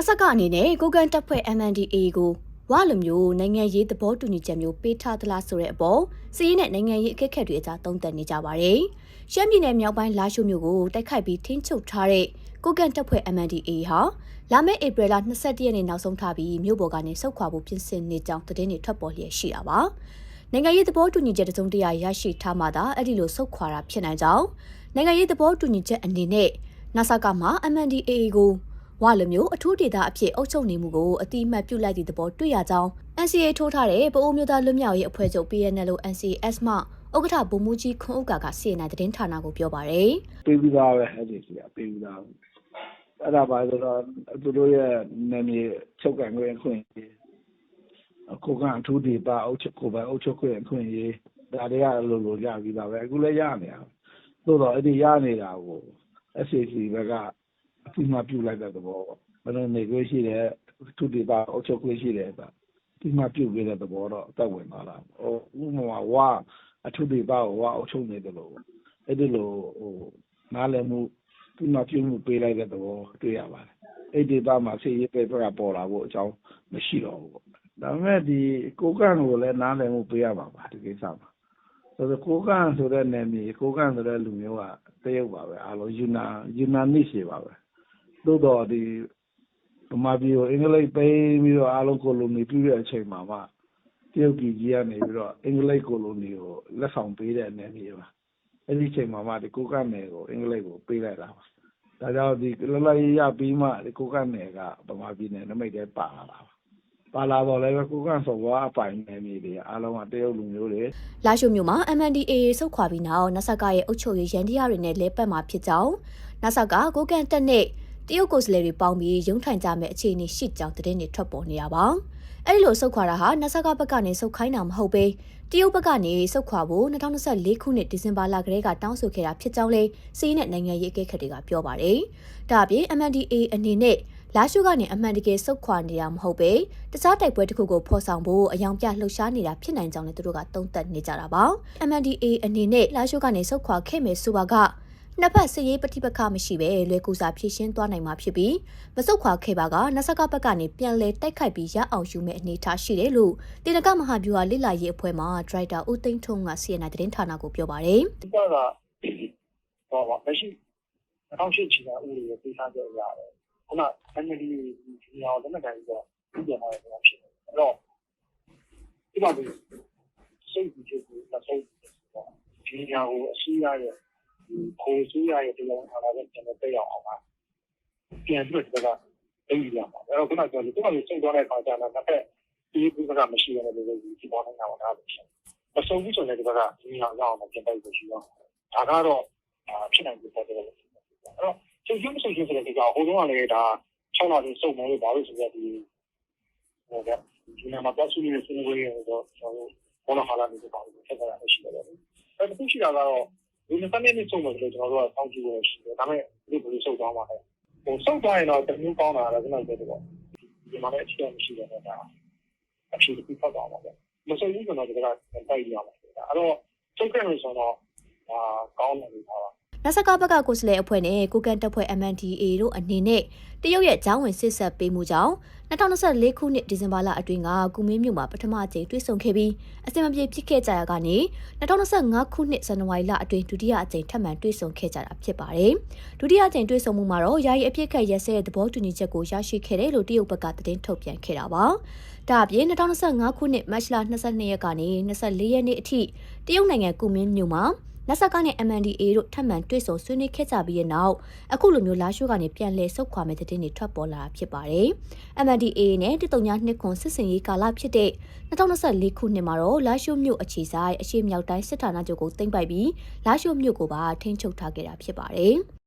နစကအနေနဲ့ကိုကန်တပ်ဖွဲ့ MNDAA ကိုဝါလိုမျိုးနိုင်ငံရေးသဘောတူညီချက်မျိုးပေးထားသလားဆိုတဲ့အပေါ်စီးရဲနဲ့နိုင်ငံရေးအခက်အခဲတွေအကြားသုံးသပ်နေကြပါတယ်။ရှမ်းပြည်နယ်မြောက်ပိုင်းလာရှိုးမြို့ကိုတိုက်ခိုက်ပြီးထင်းချုပ်ထားတဲ့ကိုကန်တပ်ဖွဲ့ MNDAA ဟာလာမယ့်ဧပြီလ22ရက်နေ့နောက်ဆုံးထားပြီးမြို့ပေါ်ကနေဆုတ်ခွာဖို့ပြင်ဆင်နေကြောင်းသတင်းတွေထွက်ပေါ်လျက်ရှိတာပါ။နိုင်ငံရေးသဘောတူညီချက်တစုံတရာရရှိထားမှသာအဲ့ဒီလိုဆုတ်ခွာတာဖြစ်နိုင်ကြောင်းနိုင်ငံရေးသဘောတူညီချက်အနေနဲ့နာဆာကမှာ MNDAA ကို ဝါလိုမျိုးအထူးဒေသအဖြစ်အုပ်ချုပ်နေမှုကိုအတိအမှတ်ပြုလိုက်သည့်သဘောတွေ့ရကြောင်း NCA ထိုးထားတဲ့ပအိုးမျိုးသားလွတ်မြောက်ရေးအဖွဲ့ချုပ် PNL NCS မှဥက္ကဋ္ဌဗိုလ်မှူးကြီးခွန်ဥက္ကာကစီရင်တဲ့သတင်းဌာနကိုပြောပါရယ်ပေးပြီးသားပဲအဲ့ဒီစီကပေးပြီးသားအဲ့ဒါပါဆိုတော့သူတို့ရဲ့နာမည်ချုပ်ကန်ခွင့်အခွင့်အရေးကိုကအထူးဒေသအုပ်ချုပ်ကိုပဲအုပ်ချုပ်ခွင့်အခွင့်အရေးဒါတွေကလိုလိုရပြီးသားပဲအခုလည်းရနေတာသို့တော့အဲ့ဒီရနေတာကို SAC ဘက်က အပြစ်မှပြုလိုက်တဲ့သဘောပေါ့ဘယ်လိုနေခွင့်ရှိတယ်အထူးဒေသအုပ်ချုပ်ခွင့်ရှိတယ်ဆိုတာဒီမှာပြုတ်ပေးတဲ့သဘောတော့အသက်ဝင်သွားတာဟိုဥပမာဝါအထူးဒေသကိုဝါအုပ်ချုပ်နေတယ်လို့အဲ့ဒီလိုဟိုနားလည်မှုဒီမှာပြုမှုပေးလိုက်တဲ့သဘောတွေ့ရပါတယ်အဲ့ဒီဒေသမှာဆေးရေးပဲပြပေါ်လာဖို့အကြောင်းမရှိတော့ဘူးပေါ့ဒါပေမဲ့ဒီကိုကန့်ကိုလည်းနားလည်မှုပေးရပါပါဒီကိစ္စမှာဆိုတော့ကိုကန့်ဆိုတဲ့နယ်မြေကိုကန့်ဆိုတဲ့လူမျိုးကတရုတ်ပါပဲအားလုံးယူနာယူနာနစ်ရှိပါပဲ သို့တော့ဒီဗမာပြည်ကိုအင်္ဂလိပ်ပေးပြီးတော့အားလုံးကိုလိုနီပြုတဲ့အချိန်မှာမှတရုတ်ပြည်ကြီးကနေပြီးတော့အင်္ဂလိပ်ကိုလိုနီကိုလက်ဆောင်ပေးတဲ့နယ်မြေပါအဲ့ဒီအချိန်မှာမှဒီကိုကန့်နယ်ကိုအင်္ဂလိပ်ကိုပေးလိုက်တာပါဒါကြောင့်ဒီလလရေးရပြီးမှဒီကိုကန့်နယ်ကဗမာပြည်နယ်နမိတ်ထဲပါလာတာပါပါလာတော့လည်းကိုကန့်စော်ဘွားအပိုင်နယ်မြေတွေအားလုံးကတရုတ်လူမျိုးတွေလာရှိုမြို့မှာ MNDAA ဆုတ်ခွာပြီးနောက်နဆကရဲ့အုပ်ချုပ်ရေးရန်တရားတွေနဲ့လဲပတ်မှာဖြစ်ကြောင်းနဆကကိုကန်တက်နဲ့ တရုတ်ကိုယ်စားလှယ်တွေပေါင်းပြီးရုံးထိုင်ကြမဲ့အခြေအနေရှိကြောင်းသတင်းတွေထွက်ပေါ်နေရပါအဲ့ဒီလိုဆုတ်ခွာတာဟာနဆကဘက်ကနေဆုတ်ခိုင်းတာမဟုတ်ပဲတရုတ်ဘက်ကနေဆုတ်ခွာဖို့2024ခုနှစ်ဒီဇင်ဘာလကလေးကတောင်းဆိုခဲ့တာဖြစ်ကြောင်းလဲစီးနဲ့နိုင်ငံရေးအကဲခတ်တွေကပြောပါတယ်။ဒါအပြင် MNDAA အနေနဲ့လာရှုကနေအမှန်တကယ်စုတ်ခွာနေတာမဟုတ်ပဲတခြားတိုက်ပွဲတစ်ခုကိုဖော်ဆောင်ဖို့အယောင်ပြလှုပ်ရှားနေတာဖြစ်နိုင်ကြောင်းလည်းသူတို့ကသုံးသပ်နေကြတာပါ။ MNDAA အနေနဲ့လာရှုကနေစုတ်ခွာခဲ့မယ်ဆိုပါက နှစ်ဖက်စစ်ရေးပဋိပက္ခမရှိပဲလွယ်ကူစွာဖြည့်ရှင်းသွားနိုင်မှာဖြစ်ပြီးမစုတ်ခွာခဲ့ပါကနဆကဘက်ကနေပြန်လဲတိုက်ခိုက်ပြီးရအောင်ယူမဲ့အနေအထားရှိတယ်လို့တေနကမဟာဗျူဟာလိလာရေးအဖွဲ့မှဒရိုက်တာဦးသိန်းထွန်းက CNN သတင်းဌာနကိုပြောပါတယ်ဒီကကဟောပါမရှိ2008ချီတာဥပဒေကိုပေးထားကြရတယ်ခုန family ဒီနေရာကိုလက်နက်ကိုင်ပြီးတော့ပြပြန်လာတယ်ဖြစ်တယ်အဲ့တော့ဒီမှာဒီစိတ်ကြည့်ကိုလက်ဆုံးဒီနေရာကိုအရှိရရဲ့ ခိုးစုရရဲ့တရားဝင်အားလာတဲ့ကျွန်တော်တက်ရောက်အောင်ပါပြန်ပြီးတော့ဒီကအိမ်ရမှာအဲ့တော့ခုနကပြောလို့ဒီမှာစိတ်သွားတဲ့အခါကျတော့တစ်ဖက်ဒီကူကမရှိရတဲ့လူတွေဒီပေါ်နေတာပါဒါပဲဖြစ်မဆုံးဘူးဆိုရင်ဒီကဒီနေရာရောက်အောင်ပြန်တိုက်လို့ရှိတော့ဒါကတော့ဖြစ်နိုင်တဲ့ပုံစံတွေအဲ့တော့ချုပ်ကျွန်းချုပ်ကျွန်းဆိုတဲ့ဒီကဟိုတုန်းကလည်းဒါ6လတွင်စုံမယ်လို့ဘာလို့ဆိုရဒီဟိုကဒီနာမှာပတ်စုနေတဲ့စနေဝေးရောတော့ကျွန်တော်ဘောနဟာလာနေတဲ့ပါလို့ဆက်ကြရရှိတယ်လေအဲ့ဒါရှိတာကတော့ ဒီနေ့ကနေနေစုံမယ်လို့ကျွန်တော်တို့ကစောင့်ကြည့်ရရှိတယ်ဒါပေမဲ့ဒီဘယ်လိုစုံသွားမှာလဲဟိုစုံသွားရင်တော့တမျိုးကောင်းတာလည်းကျွန်တော်ပြောတယ်ပေါ့ဒီမှာလည်းအခြေအနေရှိတယ်ဒါအဖြစ်ဒီဖောက်သွားမှာပဲမစုံဘူးဆိုတော့ဒီကတိုက်ရမှာအဲ့တော့ချုပ်ခဲ့လို့ဆိုတော့ဒါကောင်းတယ်လို့ပြောတာ နစကဘက်ကကိုယ်စားလှယ်အဖွဲ့နဲ့ကိုကန်တပ်ဖွဲ့ MNDA တို့အနေနဲ့တရုတ်ရဲ့ဂျောင်းဝင်စစ်ဆက်ပေးမှုကြောင့်2024ခုနှစ်ဒီဇင်ဘာလအတွင်းကကုမင်းမြို့မှာပထမအကြိမ်တွေ့ဆုံခဲ့ပြီးအစင်မပြေဖြစ်ခဲ့ကြရကနေ2025ခုနှစ်ဇန်နဝါရီလအတွင်းဒုတိယအကြိမ်ထပ်မံတွေ့ဆုံခဲ့ကြတာဖြစ်ပါတယ်။ဒုတိယအကြိမ်တွေ့ဆုံမှုမှာတော့ယာယီအပြစ်ခတ်ရက်စဲတဲ့သဘောတူညီချက်ကိုရရှိခဲ့တယ်လို့တရုတ်ဘက်ကသတင်းထုတ်ပြန်ခဲ့တာပါ။ဒါအပြင်2025ခုနှစ်မတ်လ22ရက်ကနေ24ရက်နေ့အထိတရုတ်နိုင်ငံကုမင်းမြို့မှာ လက်ဆက်ကနဲ့ MNDA တို့ထပ်မံတွေ့ဆုံဆွေးနွေးခဲ့ကြပြီးတဲ့နောက်အခုလိုမျိုးလာရှိုးကနေပြန်လည်ဆုတ်ခွာမဲ့တဲ့တင်တွေထွက်ပေါ်လာတာဖြစ်ပါတယ်။ MNDA နဲ့တတုံညာနှစ်ခွန်စစ်စင်ရေးကာလဖြစ်တဲ့2024ခုနှစ်မှာတော့လာရှိုးမြို့အခြေဆိုင်အရှိမြောက်တိုင်းစစ်ဌာနချုပ်ကိုတင်ပိုက်ပြီးလာရှိုးမြို့ကိုပါထိန်းချုပ်ထားခဲ့တာဖြစ်ပါတယ်။